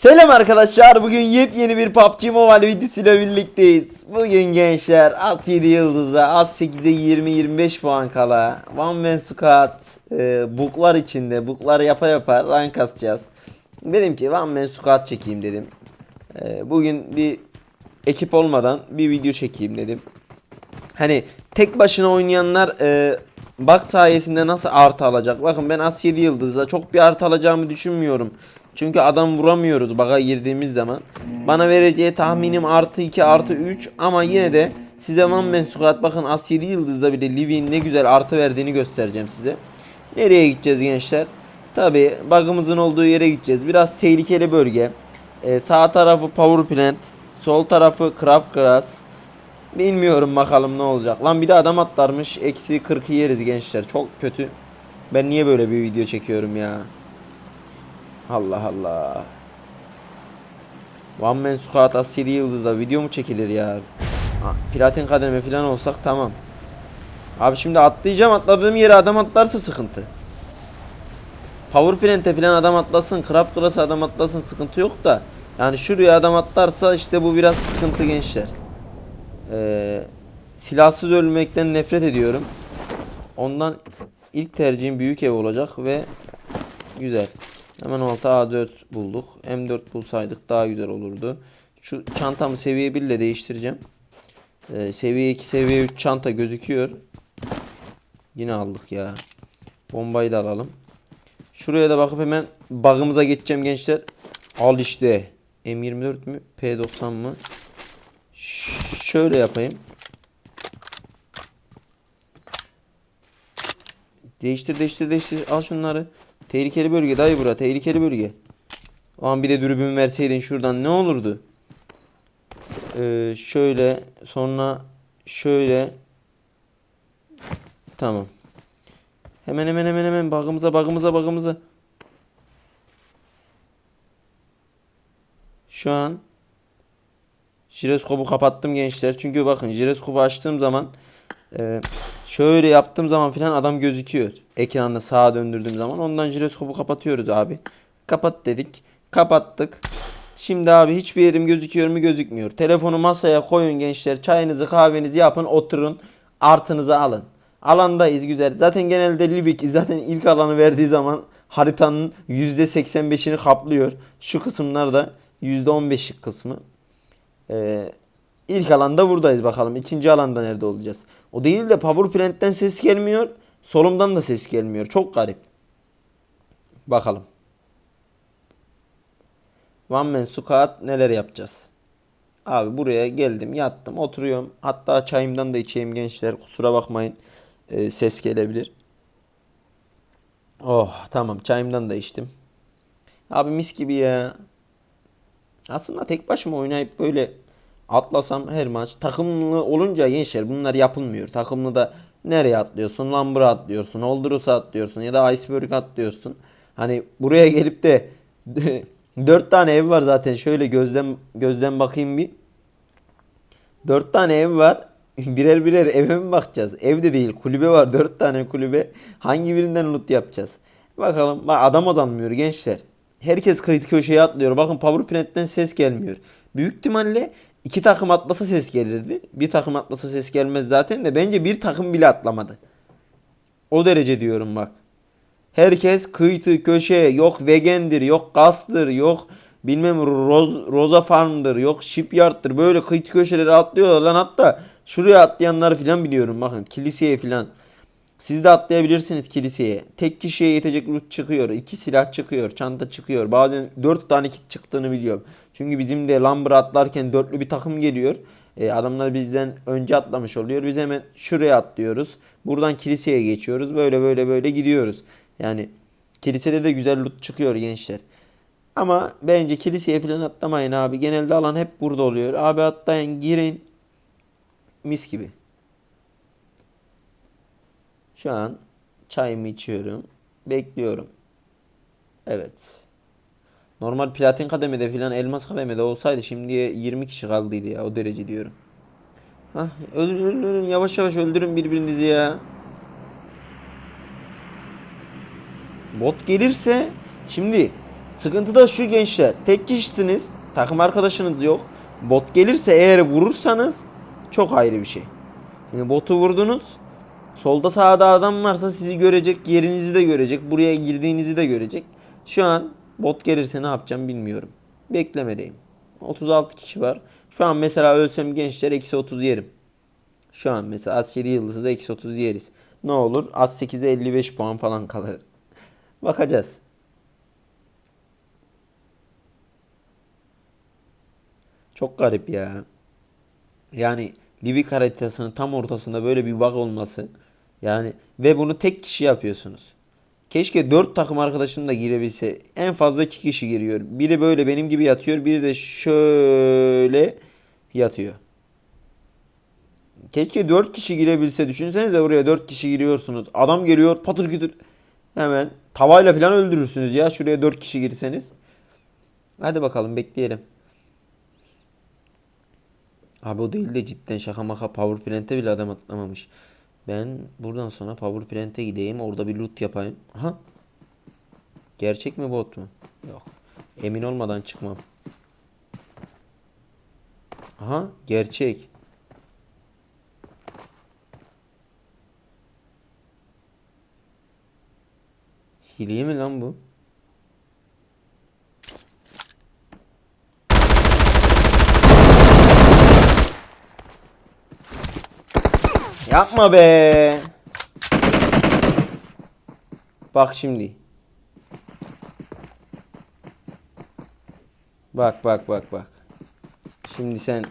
Selam arkadaşlar. Bugün yepyeni bir PUBG Mobile videosuyla birlikteyiz. Bugün gençler az 7 yıldızda az 8'e 20-25 puan kala One Man Squad e, buklar içinde buklar yapa yapa rank kasacağız. Dedim ki One Man Squad çekeyim dedim. E, bugün bir ekip olmadan bir video çekeyim dedim. Hani tek başına oynayanlar e, bak sayesinde nasıl artı alacak? Bakın ben as 7 yıldızda çok bir artı alacağımı düşünmüyorum. Çünkü adam vuramıyoruz baga girdiğimiz zaman. Bana vereceği tahminim artı 2 artı 3 ama yine de size One Man Squad bakın as 7 yıldızda bile Livy'nin ne güzel artı verdiğini göstereceğim size. Nereye gideceğiz gençler? Tabi bug'ımızın olduğu yere gideceğiz. Biraz tehlikeli bölge. E, sağ tarafı Power Plant. Sol tarafı Craft Grass. Bilmiyorum bakalım ne olacak. Lan bir de adam atlarmış. Eksi 40'ı yeriz gençler. Çok kötü. Ben niye böyle bir video çekiyorum ya? Allah Allah. One Man Squad Asili Yıldız'da video mu çekilir ya? Platin kademe falan olsak tamam. Abi şimdi atlayacağım atladığım yere adam atlarsa sıkıntı. Power Plant'e falan adam atlasın, Crab Class'a adam atlasın sıkıntı yok da. Yani şuraya adam atlarsa işte bu biraz sıkıntı gençler. Ee, silahsız ölmekten nefret ediyorum. Ondan ilk tercihim büyük ev olacak ve güzel. Hemen orta A4 bulduk. M4 bulsaydık daha güzel olurdu. Şu çantamı seviye 1 ile değiştireceğim. Ee, seviye 2, seviye 3 çanta gözüküyor. Yine aldık ya. Bombayı da alalım. Şuraya da bakıp hemen bug'ımıza geçeceğim gençler. Al işte. M24 mü? P90 mı? Ş- şöyle yapayım. Değiştir değiştir değiştir. Al şunları. Tehlikeli bölge dayı bura. Tehlikeli bölge. Aman bir de dürbün verseydin şuradan ne olurdu? Ee, şöyle sonra şöyle Tamam. Hemen hemen hemen hemen bagımıza bagımıza bagımıza. Şu an jiroskopu kapattım gençler. Çünkü bakın jiroskopu açtığım zaman e, şöyle yaptığım zaman filan adam gözüküyor. Ekranda sağa döndürdüğüm zaman ondan jiroskopu kapatıyoruz abi. Kapat dedik. Kapattık. Şimdi abi hiçbir yerim gözüküyor mu gözükmüyor. Telefonu masaya koyun gençler. Çayınızı kahvenizi yapın oturun. Artınızı alın. Alandayız güzel. Zaten genelde Livik zaten ilk alanı verdiği zaman haritanın %85'ini kaplıyor. Şu kısımlar da %15'lik kısmı. Ee, ilk alanda buradayız bakalım. İkinci alanda nerede olacağız? O değil de Power Plant'ten ses gelmiyor. Solumdan da ses gelmiyor. Çok garip. Bakalım. One Man Squad neler yapacağız? Abi buraya geldim yattım oturuyorum. Hatta çayımdan da içeyim gençler kusura bakmayın. Ee, ses gelebilir. Oh tamam çayımdan da içtim. Abi mis gibi ya. Aslında tek başıma oynayıp böyle atlasam her maç takımlı olunca gençler bunlar yapılmıyor. Takımlı da nereye atlıyorsun? Lambra atlıyorsun, Holdrus'a atlıyorsun ya da Iceberg atlıyorsun. Hani buraya gelip de dört tane ev var zaten. Şöyle gözden gözden bakayım bir. Dört tane ev var. Birer birer eve mi bakacağız? Evde değil kulübe var. Dört tane kulübe. Hangi birinden loot yapacağız? Bakalım. Bak adam azalmıyor gençler. Herkes kayıt köşeye atlıyor. Bakın Power Plant'ten ses gelmiyor. Büyük ihtimalle iki takım atlasa ses gelirdi. Bir takım atlasa ses gelmez zaten de bence bir takım bile atlamadı. O derece diyorum bak. Herkes kıytı köşeye yok vegandir yok gastır yok bilmem roz, roza farmdır yok shipyard'dır böyle kıytı köşelere atlıyorlar lan hatta şuraya atlayanları filan biliyorum bakın kiliseye filan. Siz de atlayabilirsiniz kiliseye. Tek kişiye yetecek loot çıkıyor. iki silah çıkıyor. Çanta çıkıyor. Bazen dört tane kit çıktığını biliyorum. Çünkü bizim de Lambra atlarken dörtlü bir takım geliyor. E, adamlar bizden önce atlamış oluyor. Biz hemen şuraya atlıyoruz. Buradan kiliseye geçiyoruz. Böyle böyle böyle gidiyoruz. Yani kilisede de güzel loot çıkıyor gençler. Ama bence kiliseye falan atlamayın abi. Genelde alan hep burada oluyor. Abi atlayın girin. Mis gibi. Şu an çayımı içiyorum. Bekliyorum. Evet. Normal platin kademede filan elmas kademede olsaydı şimdiye 20 kişi kaldıydı ya o derece diyorum. Hah öldürün öldürün yavaş yavaş öldürün birbirinizi ya. Bot gelirse şimdi Sıkıntı da şu gençler. Tek kişisiniz. Takım arkadaşınız yok. Bot gelirse eğer vurursanız çok ayrı bir şey. Şimdi botu vurdunuz. Solda sağda adam varsa sizi görecek, yerinizi de görecek, buraya girdiğinizi de görecek. Şu an bot gelirse ne yapacağım bilmiyorum. Beklemedeyim. 36 kişi var. Şu an mesela ölsem gençler eksi 30 yerim. Şu an mesela askeri yıldızı da eksi 30 yeriz. Ne olur? Az 8'e 55 puan falan kalır. Bakacağız. Çok garip ya. Yani Livik haritasının tam ortasında böyle bir bug olması. Yani ve bunu tek kişi yapıyorsunuz. Keşke 4 takım arkadaşın da girebilse. En fazla 2 kişi giriyor. Biri böyle benim gibi yatıyor. Biri de şöyle yatıyor. Keşke 4 kişi girebilse. Düşünsenize oraya 4 kişi giriyorsunuz. Adam geliyor patır kütür. Hemen tavayla falan öldürürsünüz ya. Şuraya 4 kişi girseniz. Hadi bakalım bekleyelim. Abi o değil de cidden şaka maka power plant'e bile adam atlamamış. Ben buradan sonra power plant'e gideyim. Orada bir loot yapayım. Aha. Gerçek mi bot mu? Yok. Emin olmadan çıkmam. Aha gerçek. Hile mi lan bu? Yapma be. Bak şimdi. Bak bak bak bak. Şimdi sen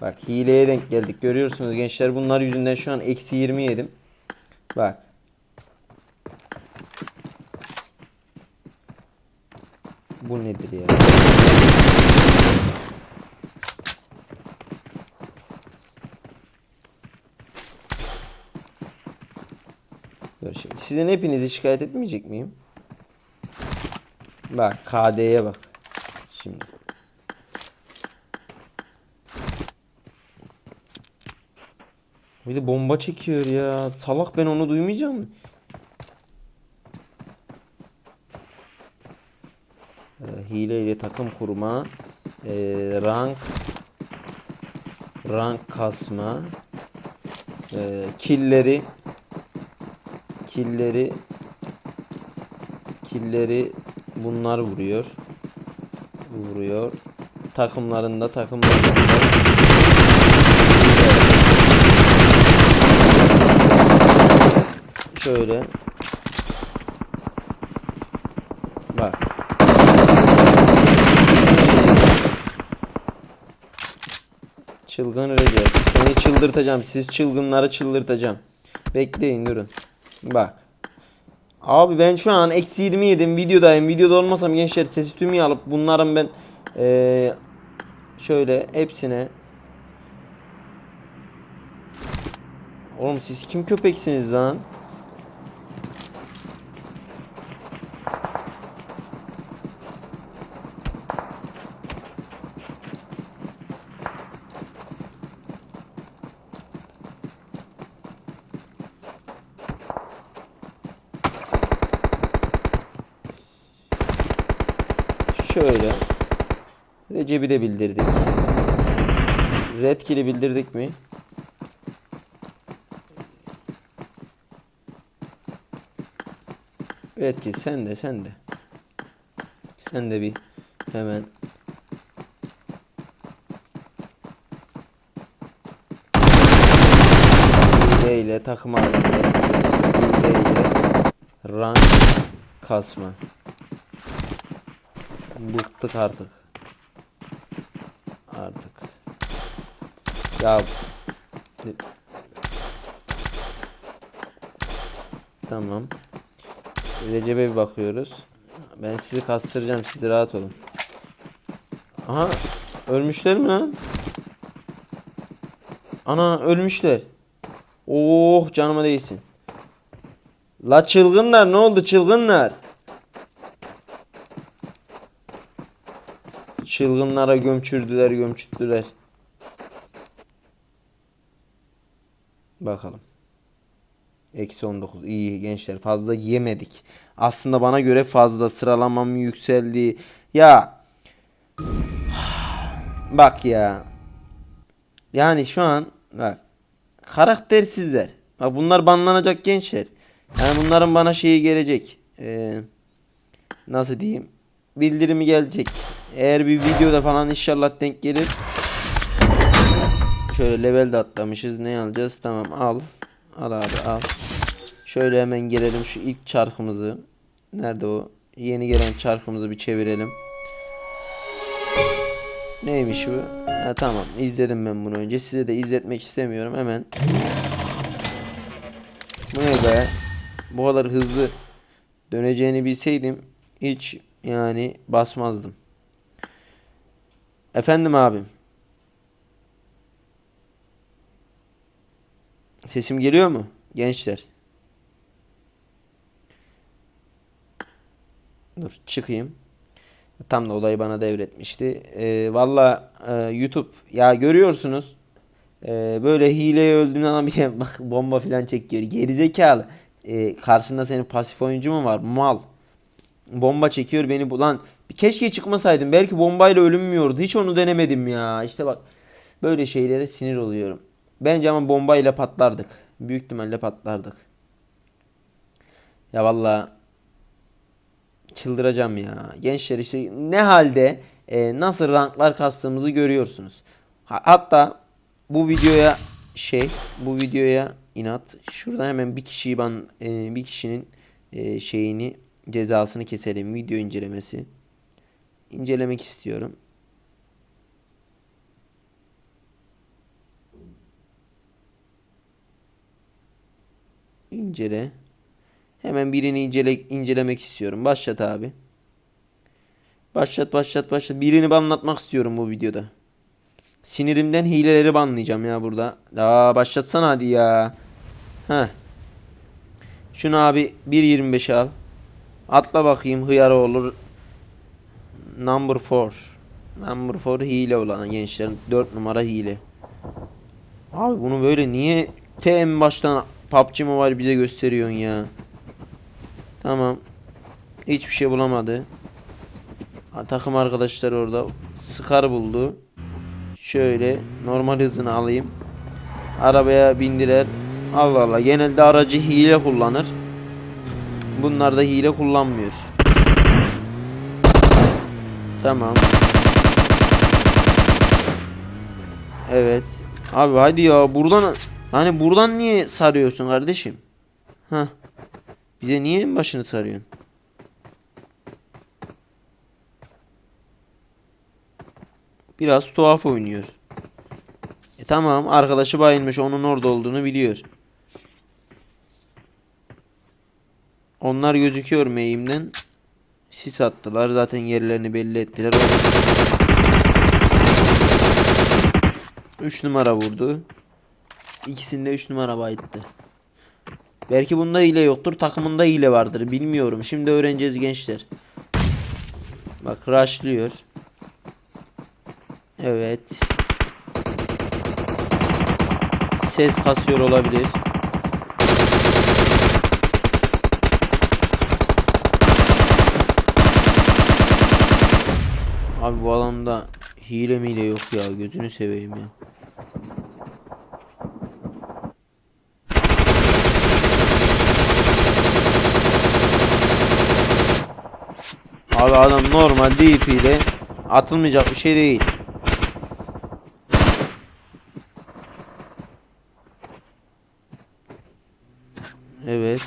bak hileye denk geldik. Görüyorsunuz gençler bunlar yüzünden şu an eksi 20 yedim. Bak. Bu nedir ya? Dur şimdi. Sizin hepinizi şikayet etmeyecek miyim? Bak KD'ye bak. Şimdi. Bir de bomba çekiyor ya. Salak ben onu duymayacağım mı? Ee, hile ile takım kurma. Ee, rank rank kasma. Ee, killeri killeri killeri bunlar vuruyor. Vuruyor. Takımlarında takımlarında şöyle bak Çılgın Recep. Seni çıldırtacağım. Siz çılgınları çıldırtacağım. Bekleyin durun. Bak. Abi ben şu an eksi 20 yedim. Videodayım. Videoda olmasam gençler sesi tümü alıp bunların ben eee, şöyle hepsine Oğlum siz kim köpeksiniz lan? Şöyle. Recep'i de bildirdik. Red kill'i bildirdik mi? Red kill sen de sen de. Sen de bir hemen ile takım halinde rank kasma Bıktık. Artık. Ya. Tamam. Recep'e bir bakıyoruz. Ben sizi kastıracağım. Siz rahat olun. Aha. Ölmüşler mi lan? Ana ölmüşler. Oh canıma değsin. La çılgınlar ne oldu çılgınlar? Çılgınlara gömçürdüler gömçüttüler. Bakalım. Eksi 19. İyi gençler fazla yemedik. Aslında bana göre fazla sıralamam yükseldi. Ya. Bak ya. Yani şu an bak. Karaktersizler. Bak bunlar banlanacak gençler. Yani bunların bana şeyi gelecek. Ee, nasıl diyeyim? Bildirimi gelecek. Eğer bir videoda falan inşallah denk gelir. Şöyle level de atlamışız. Ne alacağız? Tamam al. Al abi al. Şöyle hemen gelelim şu ilk çarkımızı. Nerede o? Yeni gelen çarkımızı bir çevirelim. Neymiş bu? Ha, tamam izledim ben bunu önce. Size de izletmek istemiyorum. Hemen. Bu ne be? Bu kadar hızlı döneceğini bilseydim hiç yani basmazdım. Efendim abim. Sesim geliyor mu? Gençler. Dur çıkayım. Tam da olayı bana devretmişti. Ee, Valla e, YouTube ya görüyorsunuz. e, böyle hileye öldüğün adam bir de bak bomba falan çekiyor. Gerizekalı. E, karşında senin pasif oyuncu mu var? Mal. Bomba çekiyor beni bulan. Keşke çıkmasaydım. Belki bombayla ölünmüyordu. Hiç onu denemedim ya. İşte bak böyle şeylere sinir oluyorum. Bence ama bombayla patlardık. Büyük ihtimalle patlardık. Ya valla çıldıracağım ya. Gençler işte ne halde e, nasıl ranklar kastığımızı görüyorsunuz. Ha- hatta bu videoya şey bu videoya inat şuradan hemen bir kişiyi ben e, bir kişinin e, şeyini cezasını keselim. Video incelemesi. İncelemek istiyorum. İncele. Hemen birini incele, incelemek istiyorum. Başlat abi. Başlat başlat başlat. Birini banlatmak istiyorum bu videoda. Sinirimden hileleri banlayacağım ya burada. Aa başlatsana hadi ya. Heh. Şunu abi 1.25 al. Atla bakayım hıyar olur. Number 4. Number 4 hile olan gençler. 4 numara hile. Abi bunu böyle niye te en baştan PUBG Mobile bize gösteriyorsun ya. Tamam. Hiçbir şey bulamadı. Takım arkadaşlar orada. Scar buldu. Şöyle normal hızını alayım. Arabaya bindiler. Allah Allah. Genelde aracı hile kullanır. Bunlar da hile kullanmıyor. Tamam. Evet. Abi hadi ya buradan hani buradan niye sarıyorsun kardeşim? Hah. Bize niye başını sarıyorsun? Biraz tuhaf oynuyor. E tamam arkadaşı bayılmış onun orada olduğunu biliyor. Onlar gözüküyor meyimden. Sis attılar zaten yerlerini belli ettiler. 3 numara vurdu. İkisinde 3 numara bayıttı. Belki bunda hile yoktur. Takımında hile vardır. Bilmiyorum. Şimdi öğreneceğiz gençler. Bak rushlıyor. Evet. Ses kasıyor olabilir. Abi bu alanda hile mile yok ya. Gözünü seveyim ya. Abi adam normal DP ile atılmayacak bir şey değil. Evet.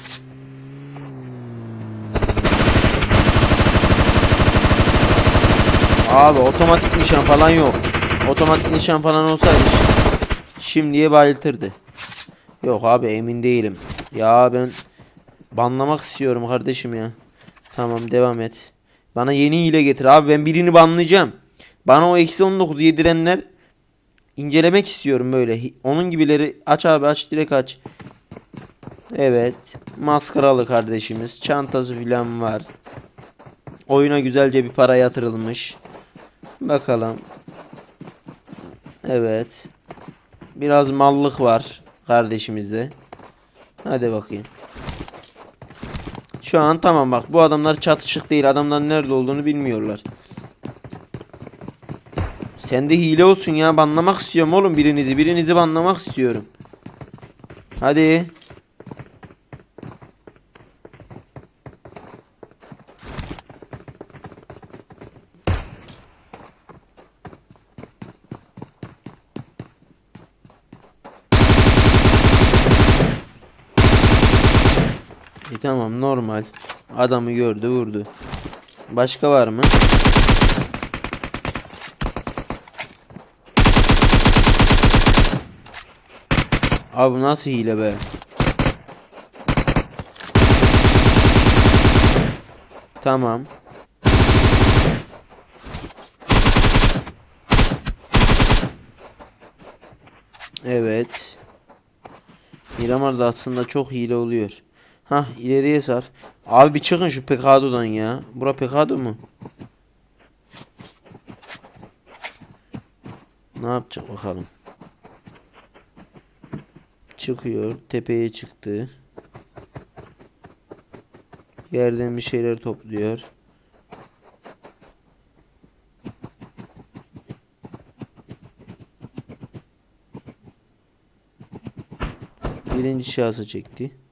Abi otomatik nişan falan yok. Otomatik nişan falan olsaydı şimdiye bayıltırdı. Yok abi emin değilim. Ya ben banlamak istiyorum kardeşim ya. Tamam devam et. Bana yeni hile getir. Abi ben birini banlayacağım. Bana o eksi 19 yedirenler incelemek istiyorum böyle. Onun gibileri aç abi aç direkt aç. Evet. Maskaralı kardeşimiz. Çantası filan var. Oyuna güzelce bir para yatırılmış. Bakalım. Evet. Biraz mallık var kardeşimizde. Hadi bakayım. Şu an tamam bak bu adamlar çatışık değil. Adamların nerede olduğunu bilmiyorlar. Sen de hile olsun ya. Banlamak istiyorum oğlum birinizi. Birinizi banlamak istiyorum. Hadi. E tamam normal. Adamı gördü vurdu. Başka var mı? Abi nasıl hile be? Tamam. Evet. Miramar'da aslında çok hile oluyor. Hah ileriye sar. Abi bir çıkın şu Pekado'dan ya. Bura Pekado mu? Ne yapacak bakalım. Çıkıyor. Tepeye çıktı. Yerden bir şeyler topluyor. Birinci şahsı çekti.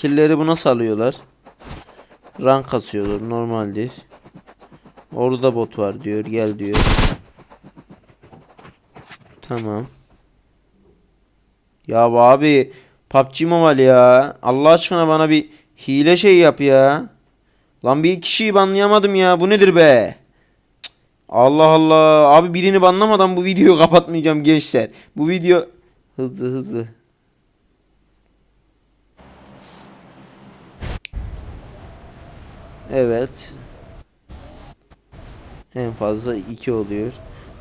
Kill, killleri buna salıyorlar. Rank kasıyorlar normaldir. Orada bot var diyor. Gel diyor. Tamam. Ya abi PUBG Mobile ya. Allah aşkına bana bir hile şey yap ya. Lan bir kişiyi banlayamadım ya. Bu nedir be? Allah Allah. Abi birini banlamadan bu videoyu kapatmayacağım gençler. Bu video hızlı hızlı. Evet. En fazla 2 oluyor.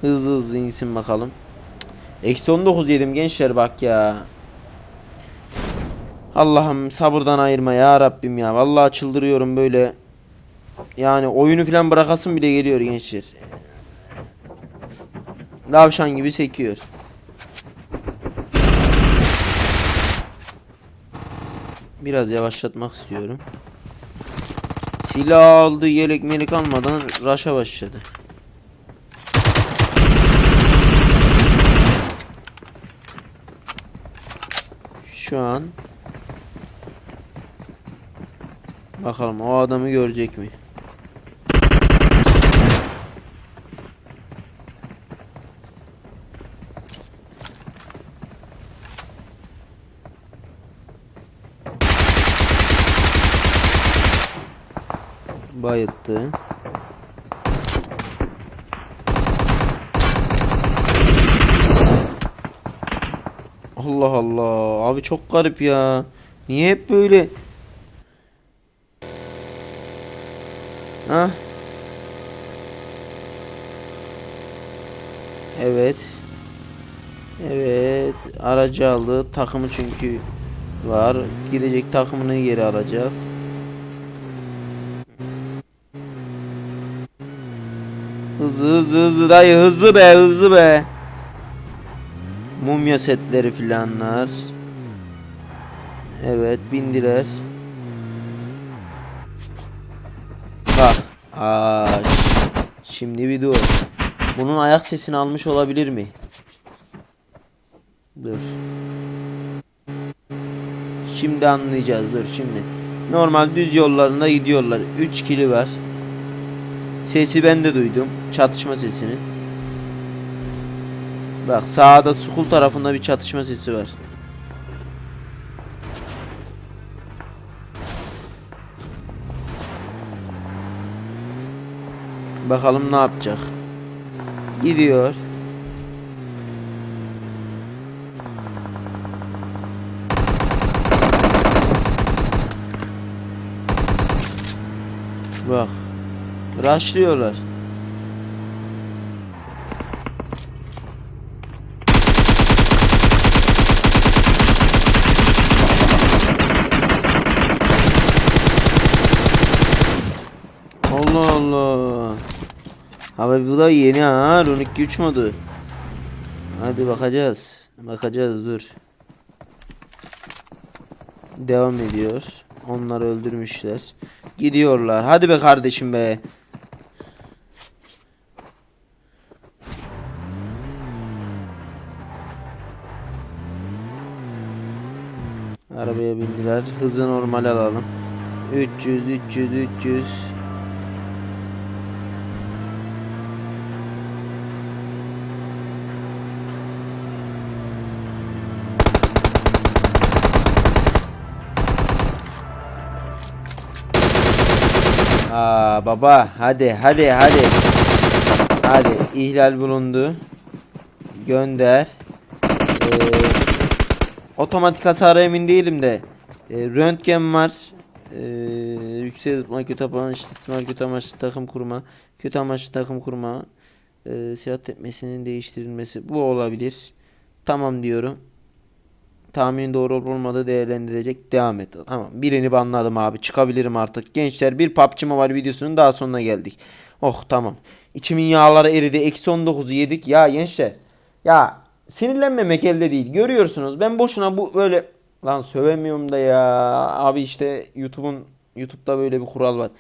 Hızlı hızlı insin bakalım. Eksi 19 yedim gençler bak ya. Allah'ım sabırdan ayırma ya Rabbim ya. Vallahi çıldırıyorum böyle. Yani oyunu falan bırakasım bile geliyor gençler. Davşan gibi sekiyor. Biraz yavaşlatmak istiyorum. Silah aldı, yelek melek almadan raşa başladı. Şu an Bakalım o adamı görecek mi? Bayılttı. Allah Allah. Abi çok garip ya. Niye hep böyle? Ha? Evet. Evet. Aracı aldı. Takımı çünkü var. Gidecek takımını geri alacak. Hızlı hızlı hızlı dayı hızlı be hızlı be. Mumya setleri filanlar. Evet bindiler. Bak. Aa, şimdi bir dur. Bunun ayak sesini almış olabilir mi? Dur. Şimdi anlayacağız dur şimdi. Normal düz yollarında gidiyorlar. 3 kili var. Sesi ben de duydum. Çatışma sesini. Bak sağda sukul tarafında bir çatışma sesi var. Bakalım ne yapacak. Gidiyor. Bak. Rushlıyorlar. Allah Allah. Abi bu da yeni ha. Runik 3 modu. Hadi bakacağız. Bakacağız dur. Devam ediyor. Onları öldürmüşler. Gidiyorlar. Hadi be kardeşim be. Arabaya bindiler. Hızı normal alalım. 300 300 300 Aa baba hadi hadi hadi. Hadi ihlal bulundu. Gönder. Ee, otomatik hasara emin değilim de. Ee, röntgen var. Ee, yüksek zıplama kötü amaçlı istismar kötü amaçlı takım kurma. Kötü amaçlı takım kurma. Ee, silah tepmesinin değiştirilmesi. Bu olabilir. Tamam diyorum. Tahminin doğru olup olmadığı değerlendirecek. Devam et. Tamam. Birini banladım abi. Çıkabilirim artık. Gençler bir PUBG Mobile videosunun daha sonuna geldik. Oh tamam. İçimin yağları eridi. Eksi 19'u yedik. Ya gençler. Ya sinirlenmemek elde değil. Görüyorsunuz. Ben boşuna bu böyle lan sövemiyorum da ya. Abi işte YouTube'un YouTube'da böyle bir kural var.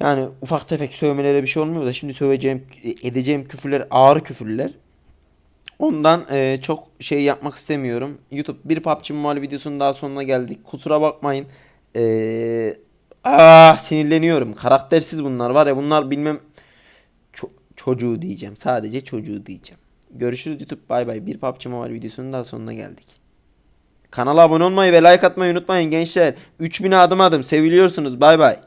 Yani ufak tefek sövmelere bir şey olmuyor da şimdi söveceğim edeceğim küfürler ağır küfürler. Ondan e, çok şey yapmak istemiyorum. YouTube bir PUBG Mobile videosunun daha sonuna geldik. Kusura bakmayın. E, ah sinirleniyorum. Karaktersiz bunlar var ya bunlar bilmem ço- çocuğu diyeceğim. Sadece çocuğu diyeceğim. Görüşürüz YouTube. Bay bay. Bir PUBG Mobile videosunun daha sonuna geldik. Kanala abone olmayı ve like atmayı unutmayın gençler. 3000 adım adım seviliyorsunuz. Bay bay.